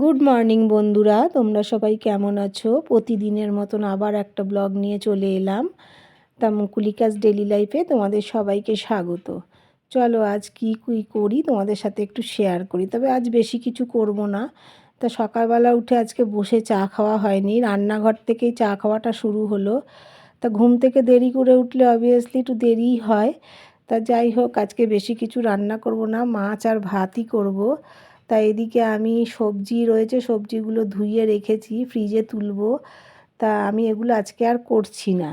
Good morning বন্ধুরা। তোমরা সবাই কেমন আছো? প্রতিদিনের মতন আবার একটা ব্লগ নিয়ে চলে এলাম। তা মুকুলিকাস ডেলি লাইফে তোমাদের সবাইকে স্বাগত। চলো আজ কি কুই করি তোমাদের সাথে একটু শেয়ার করি। তবে আজ বেশি কিছু করব না। তা সকালবেলা উঠে আজকে বসে চা খাওয়া হয়নি। রান্নাঘর থেকেই চা খাওয়াটা শুরু হলো। তা ঘুম থেকে দেরি করে উঠলে অবভিয়াসলি একটু দেরিই হয়। তা যাই হোক, আজকে বেশি কিছু রান্না করব না। মাছ আর ভাতই করব। তা এদিকে আমি সবজি রয়েছে, সবজিগুলো ধুইয়ে রেখেছি ফ্রিজে তুলব। তা আমি এগুলো আজকে আর করছি না।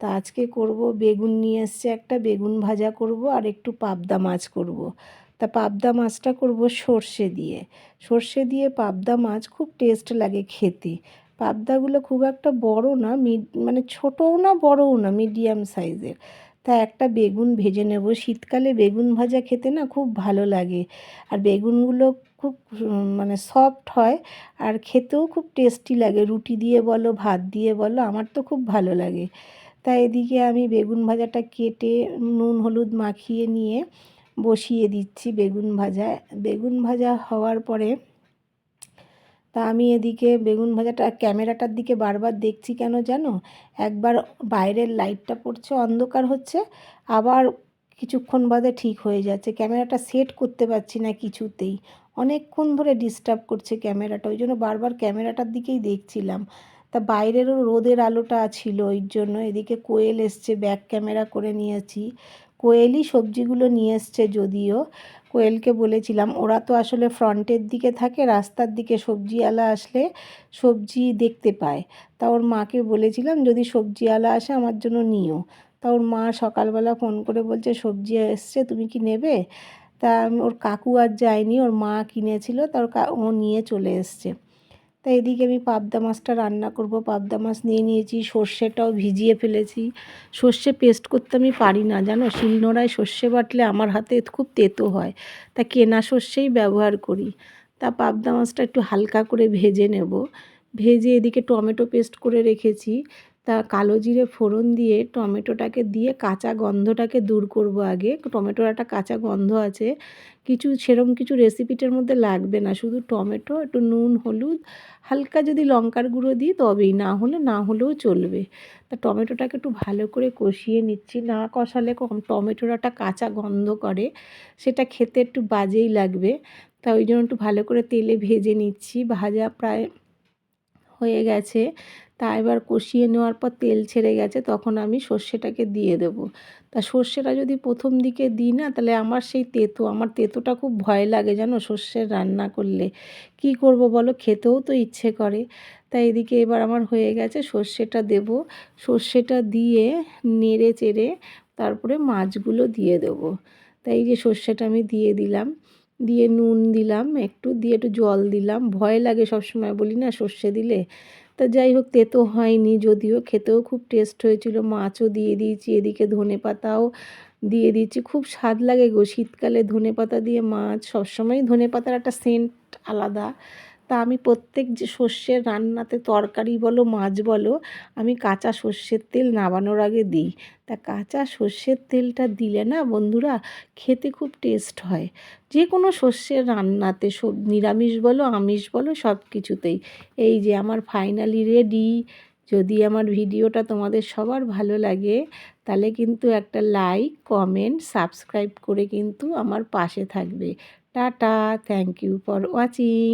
তা আজকে করব বেগুন নিয়ে এসছে একটা, বেগুন ভাজা করব আর একটু পাবদা মাছ করব। তা পাবদা মাছটা করব সর্ষে দিয়ে। সর্ষে দিয়ে পাবদা মাছ খুব টেস্ট লাগে খেতে। পাবদাগুলো খুব একটা বড় না মানে ছোটও না, বড়ও না মিডিয়াম সাইজের তা একটা বেগুন ভেজে নেব। শীতকালে বেগুন ভাজা খেতে না খুব ভালো লাগে। আর বেগুনগুলো খুব মানে সফট হয় আর খেতেও খুব টেস্টি লাগে। রুটি দিয়ে বলো, ভাত দিয়ে বলো, আমার তো খুব ভালো লাগে। তাই এদিকে আমি বেগুন ভাজাটা কেটে নুন, হলুদ মাখিয়ে নিয়ে বসিয়ে দিচ্ছি বেগুন ভাজা বেগুন ভাজা হওয়ার পরে তা আমি এদিকে বেগুন ভাজাটা ক্যামেরাটার দিকে বারবার দেখছি কেন জানো? একবার বাইরের লাইটটা পড়ছে, অন্ধকার হচ্ছে, আবার কিছুক্ষণ বাদে ঠিক হয়ে যাচ্ছে। ক্যামেরাটা সেট করতে পারছি না কিছুতেই। অনেকক্ষণ ধরে ডিস্টার্ব করছে ক্যামেরাটা, ওই জন্য বারবার ক্যামেরাটার দিকেই দেখছিলাম। তা বাইরেরও রোদের আলোটা ছিল, ওই জন্য এদিকে কোয়েল এসছে, ব্যাক ক্যামেরা করে নিয়েছি। কোয়েলই সবজিগুলো নিয়ে এসছে যদিও। কোয়েলকে বলেছিলাম, ওরা তো আসলে ফ্রন্টের দিকে থাকে, রাস্তার দিকে সবজিওয়ালা আসলে সবজি দেখতে পায়। তা ওর মাকে বলেছিলাম, যদি সবজিওয়ালা আসে আমার জন্য নিও। তা ওর মা সকালবেলা ফোন করে বলছে, সবজি এসছে, তুমি কি নেবে? তা ওর কাকু আর যায়নি, ওর মা কিনেছিল তার ও নিয়ে চলে এসছে। তা এদিকে আমি পাবদা মাছটা রান্না করব। পাবদা মাছ নিয়ে নিয়েছি, সর্ষেটাও ভিজিয়ে ফেলেছি। সর্ষে পেস্ট করতে আমি পারি না, জানো? শিলনোড়ায় সর্ষে বাটলে আমার হাতে খুব তেতো হয়, তা কেনা সর্ষেই ব্যবহার করি। তা পাবদা মাছটা একটু হালকা করে ভেজে নেব। ভেজে এদিকে টমেটো পেস্ট করে রেখেছি। তা কালো জিরে ফোড়ন দিয়ে টমেটোটাকে দিয়ে কাঁচা গন্ধটাকে দূর করব আগে। টমেটোর একটা কাঁচা গন্ধ আছে। কিছু সেরম কিছু রেসিপিটার মধ্যে লাগবে না। শুধু টমেটো, একটু নুন, হলুদ, হালকা যদি লঙ্কার গুঁড়ো দিই তবেই, না হলে না হলেও চলবে। তা টমেটোটাকে একটু ভালো করে কষিয়ে নিচ্ছি। না কষালে টমেটোর একটা কাঁচা গন্ধ করে। সেটা খেতে একটু বাজেই লাগবে। তা ওই জন্য একটু ভালো করে তেলে ভেজে নিচ্ছি। ভাজা প্রায় হয়ে গেছে। তা এবার কষিয়ে নেওয়ার পর তেল ছেড়ে গেছে, তখন আমি সর্ষেটাকে দিয়ে দেবো। তা সর্ষেটা যদি প্রথম দিকে দিই না, তাহলে আমার সেই তেতো, আমার তেতোটা খুব ভয় লাগে জানো সর্ষের রান্না করলে। কি করব বলো? খেতেও তো ইচ্ছে করে। তাই এদিকে এবার আমার হয়ে গেছে, সর্ষেটা দেব। সর্ষেটা দিয়ে নেড়ে চেড়ে তারপরে মাছগুলো দিয়ে দেবো। তাই যে সর্ষেটা আমি দিয়ে দিলাম। দিয়ে নুন দিলাম, একটু দিয়ে একটু জল দিলাম। ভয় লাগে সবসময় বলি না, সর্ষে দিলে। তা যাই হোক তেতো হয়নি। যদিও খেতেও খুব টেস্ট হয়েছিল। মাছও দিয়ে দিয়েছি, এদিকে ধনে পাতাও দিয়ে দিয়েছি। খুব স্বাদ লাগে গো। শীতকালে ধনে পাতা দিয়ে মাছ সবসময় ধনে পাতার একটা সেন্ট আলাদা। তা আমি প্রত্যেক যে সর্ষের রান্নাতে তরকারি বলো, মাছ বলো, আমি কাঁচা সর্ষের তেল নাবানোর আগে দিই। তা কাঁচা সর্ষের তেলটা দিলে না বন্ধুরা, খেতে খুব টেস্ট হয়। যে কোনো শস্যের রান্নাতে সব নিরামিষ বলো, আমিষ বলো সব কিছুতেই এই যে আমার ফাইনালি রেডি যদি আমার ভিডিওটা তোমাদের সবার ভালো লাগে, তাহলে কিন্তু একটা লাইক কমেন্ট সাবস্ক্রাইব করে কিন্তু আমার পাশে থাকবে। Tata thank you for watching